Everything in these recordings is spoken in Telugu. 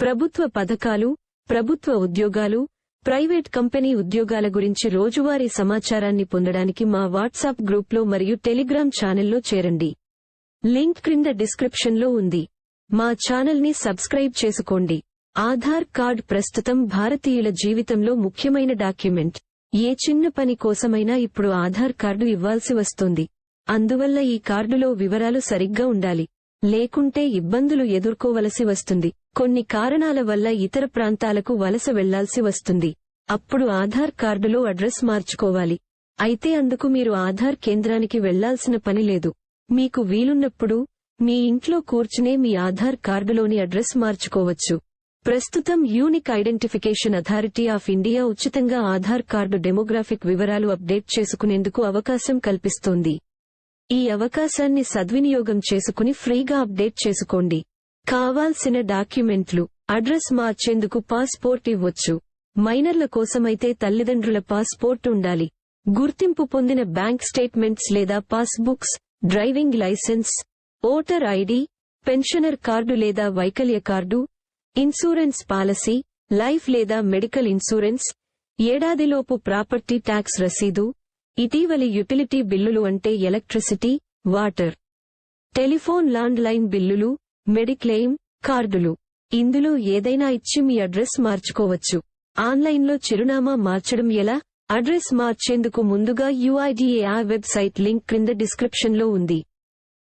ప్రభుత్వ పథకాలు ప్రభుత్వ ఉద్యోగాలు ప్రైవేట్ కంపెనీ ఉద్యోగాల గురించి రోజువారీ సమాచారాన్ని పొందడానికి మా వాట్సాప్ గ్రూప్లో మరియు టెలిగ్రామ్ ఛానల్లో చేరండి. లింక్ క్రింద డిస్క్రిప్షన్లో ఉంది. మా ఛానల్ని సబ్స్క్రైబ్ చేసుకోండి. ఆధార్ కార్డ్ ప్రస్తుతం భారతీయుల జీవితంలో ముఖ్యమైన డాక్యుమెంట్. ఏ చిన్న పని కోసమైనా ఇప్పుడు ఆధార్ కార్డు ఇవ్వాల్సి వస్తుంది. అందువల్ల ఈ కార్డులో వివరాలు సరిగ్గా ఉండాలి. లేకుంటే ఇబ్బందులు ఎదుర్కోవలసి వస్తుంది. కొన్ని కారణాల వల్ల ఇతర ప్రాంతాలకు వలస వెళ్ళాల్సి వస్తుంది. అప్పుడు ఆధార్ కార్డులో అడ్రస్ మార్చుకోవాలి. అయితే అందుకు మీరు ఆధార్ కేంద్రానికి వెళ్ళాల్సిన పని లేదు. మీకు వీలున్నప్పుడు మీ ఇంట్లో కూర్చునే మీ ఆధార్ కార్డులోని అడ్రస్ మార్చుకోవచ్చు. ప్రస్తుతం unique identification authority of India ఉచితంగా ఆధార్ కార్డు డెమోగ్రాఫిక్ వివరాలు అప్డేట్ చేసుకునేందుకు అవకాశం కల్పిస్తోంది. ఈ అవకాశాన్ని సద్వినియోగం చేసుకుని ఫ్రీగా అప్డేట్ చేసుకోండి. కావాల్సిన డాక్యుమెంట్లు అడ్రస్ మార్చేందుకు పాస్పోర్ట్ ఇవ్వొచ్చు. మైనర్ల కోసమైతే తల్లిదండ్రుల పాస్పోర్ట్ ఉండాలి. గుర్తింపు పొందిన బ్యాంక్ స్టేట్మెంట్స్ లేదా passbooks driving licence voter ID pensioner card లేదా వైకల్య కార్డు ఇన్సూరెన్స్ పాలసీ లైఫ్ లేదా మెడికల్ ఇన్సూరెన్స్ ఏడాదిలోపు ప్రాపర్టీ ట్యాక్స్ రసీదు ఇటీవలి యుటిలిటీ బిల్లులు అంటే electricity water telephone land line బిల్లులు మెడిక్లెయిమ్ కార్డులు. ఇందులో ఏదైనా ఇచ్చి మీ అడ్రస్ మార్చుకోవచ్చు. ఆన్లైన్లో చిరునామా మార్చడం ఎలా? అడ్రస్ మార్చేందుకు ముందుగా యుఐడిఏఆ వెబ్సైట్ లింక్ క్రింద డిస్క్రిప్షన్లో ఉంది.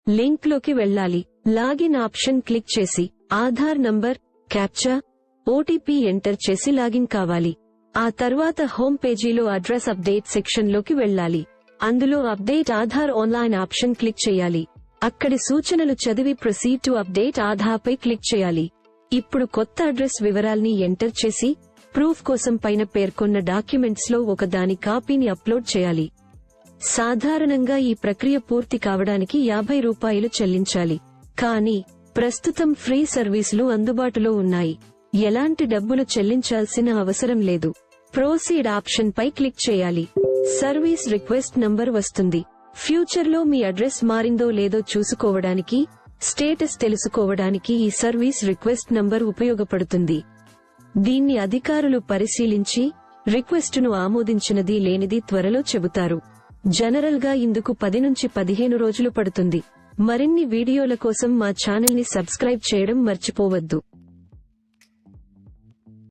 లింక్లోకి వెళ్ళాలి. లాగిన్ ఆప్షన్ క్లిక్ చేసి Aadhaar number captcha OTP enter చేసి లాగిన్ కావాలి. ఆ తర్వాత హోమ్ పేజీలో అడ్రస్ అప్డేట్ సెక్షన్లోకి వెళ్ళాలి. అందులో update Aadhaar online option click చేయాలి. అక్కడి సూచనలు చదివి ప్రొసీడ్ టు అప్డేట్ ఆధార్పై క్లిక్ చేయాలి. ఇప్పుడు కొత్త అడ్రస్ వివరాల్ని ఎంటర్ చేసి ప్రూఫ్ కోసం పైన పేర్కొన్న డాక్యుమెంట్స్లో ఒకదాని కాపీని అప్లోడ్ చేయాలి. సాధారణంగా ఈ ప్రక్రియ పూర్తి కావడానికి యాభై రూపాయలు చెల్లించాలి. కానీ ప్రస్తుతం ఫ్రీ సర్వీసులు అందుబాటులో ఉన్నాయి. ఎలాంటి డబ్బులు చెల్లించాల్సిన అవసరం లేదు. ప్రోసీడ్ ఆప్షన్ పై క్లిక్ చేయాలి. సర్వీస్ రిక్వెస్ట్ నంబర్ వస్తుంది. ఫ్యూచర్లో మీ అడ్రస్ మారిందో లేదో చూసుకోవడానికి స్టేటస్ తెలుసుకోవడానికి ఈ సర్వీస్ రిక్వెస్ట్ నంబర్ ఉపయోగపడుతుంది. దీన్ని అధికారులు పరిశీలించి రిక్వెస్టును ఆమోదించినది లేనిది త్వరలో చెబుతారు. జనరల్గా ఇందుకు పది నుంచి పదిహేను రోజులు పడుతుంది. మరిన్ని వీడియోల కోసం మా ఛానల్ని సబ్స్క్రైబ్ చేయడం మర్చిపోవద్దు.